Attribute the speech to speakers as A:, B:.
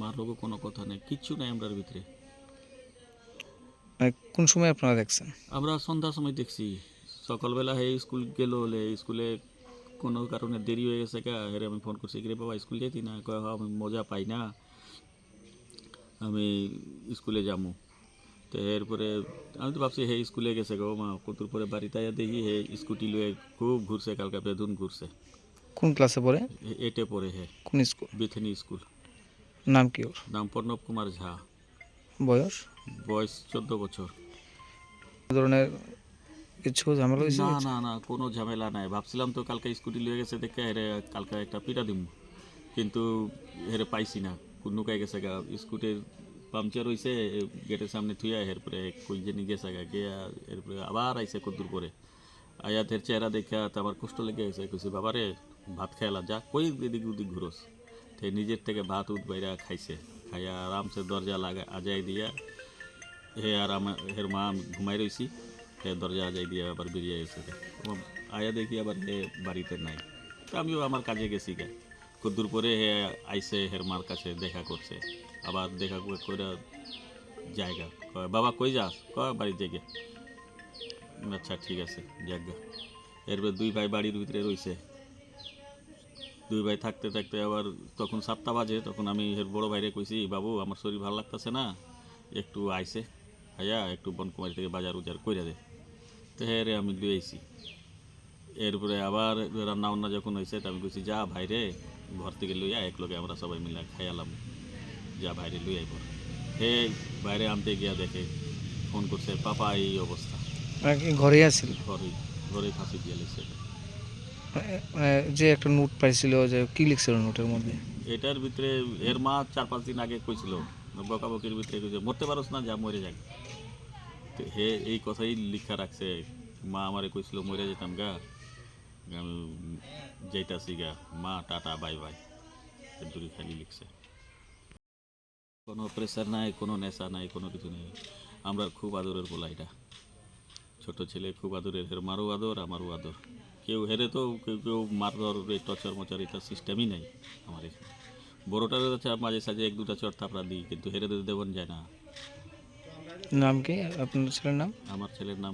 A: মার লোকও কোনো কথা নেই কিচ্ছু নাই আমরার ভিতরে।
B: কোন সময় আপনারা দেখছেন?
A: আমরা সন্ধ্যার সময় দেখছি। সকালবেলা হে স্কুল গেল হলে স্কুলে কোনো কারণে দেরি হয়ে গেছে কা হেরে আমি ফোন করছি রে বাবা স্কুল যেতি না? কয় "হ্যাঁ, আমি মজা পাই না। আমি স্কুলে যাব তো এরপরে আমি তো ভাবছি হে স্কুলে গেছে গো মা কতুর পরে বাড়িতে দেখি হে স্কুটি লয়ে খুব ঘুরছে কালকে বেদুন ঘুরছে।
B: কোন ক্লাসে পড়ে?
A: এটে পড়ে হে।
B: কোন স্কুল?
A: বিথেনি স্কুল।
B: নাম কি ওর?
A: নাম প্রণব কুমার ঝা।
B: বয়স?
A: বয়স চোদ্দ বছর।
B: ধরনের কিছু ঝামেলা হয়েছে?
A: না না না কোনো ঝামেলা নাই। ভাবছিলাম তো কালকে স্কুটি লিয়ে গেছে দেখে হেরে কালকে একটা পিটা দিম। কিন্তু হেরে পাইছি না। নুকাই গেছে গা। স্কুটির পাংচার হয়েছে গেটের সামনে থুয়া এরপরে কই গেছে গা গিয়া এরপরে আবার আইসে কদ্দুর পরে। আয়াতের চেহারা দেখা তো আমার কষ্ট লেগে গেছে। কইছি বাবারে ভাত খাইলা যা কই এদিক ওদিক ঘুরোস? তো নিজের থেকে ভাত উঠ বাইরা খাইছে খাইয়া আরামসে দরজা লাগা আজাই দিয়া হে আর আমার হের মা আমি ঘুমাই রইছি হে দরজা আজাই দিয়ে আবার বেরিয়ে গেছে গে। এবং আয়া দেখি আবার হে বাড়িতে নাই তো আমিও আমার কাজে গেছি গে কদ্দুর পরে হে আইসে হের মার কাছে দেখা করছে আবার দেখা করে করে জায়গা কয় বাবা কই যাস কয় বাড়িতে গে আচ্ছা ঠিক আছে জায়গা এরপর দুই ভাই বাড়ির ভিতরে রইছে দুই ভাই থাকতে থাকতে আবার তখন সাতটা বাজে তখন আমি এর বড় ভাইরে কইছি বাবু আমার শরীর ভালো লাগতেছে না একটু আইসে ভাইয়া একটু বনকুমারি থেকে বাজার উজার কইরা দে। তো হ্যাঁ রে আমি লুই আইছি। এরপরে আবার রান্না বান্না যখন হয়েছে তো আমি কইছি যা ভাইরে ঘর থেকে লইয়া এক লগে আমরা সবাই মিলে খাইয়ালাম। যা ভাইরে লুই আইব হে বাইরে আনতে গিয়া দেখে ফোন করছে পাপা এই অবস্থা।
B: ঘরেই আছিল
A: ঘরে ঘরে ফাঁসি দিয়ে লেগেছে
B: যে একটা নোট পাইছিল যে কি লিখছিল নোটের মধ্যে?
A: এটার ভিতরে এর মা চার পাঁচ দিন আগে কইছিল, বকাবকির ভিতরে কইছে, মরতে পারোস না, যা মরে যাক। তো হে এই কথাই লিখা রাখছে। মা আমারে কইছিল, মরে যেতাম গা আমি যাইতাছি গা। মা, টাটা, বাই বাই। দূরে খালি লিখছে। কোনো প্রেশার নাই, কোনো নেশা নাই, কোনো কিছু নেই। আমরা খুব আদরের বলা এটা। ছোট ছেলে খুব আদরের হের মারও আদর, আমারও আদর। কেউ হেরে তো কেউ কেউ মারধর এই টর্চার মচার এটা সিস্টেমই নেই আমার এখানে। বড়োটার হচ্ছে মাঝে সাঝে এক দুটা চর থাপড়া দিই কিন্তু হেরে দেবেন যায় না।
B: নাম কি? আপনার ছেলের নাম?
A: আমার ছেলের নাম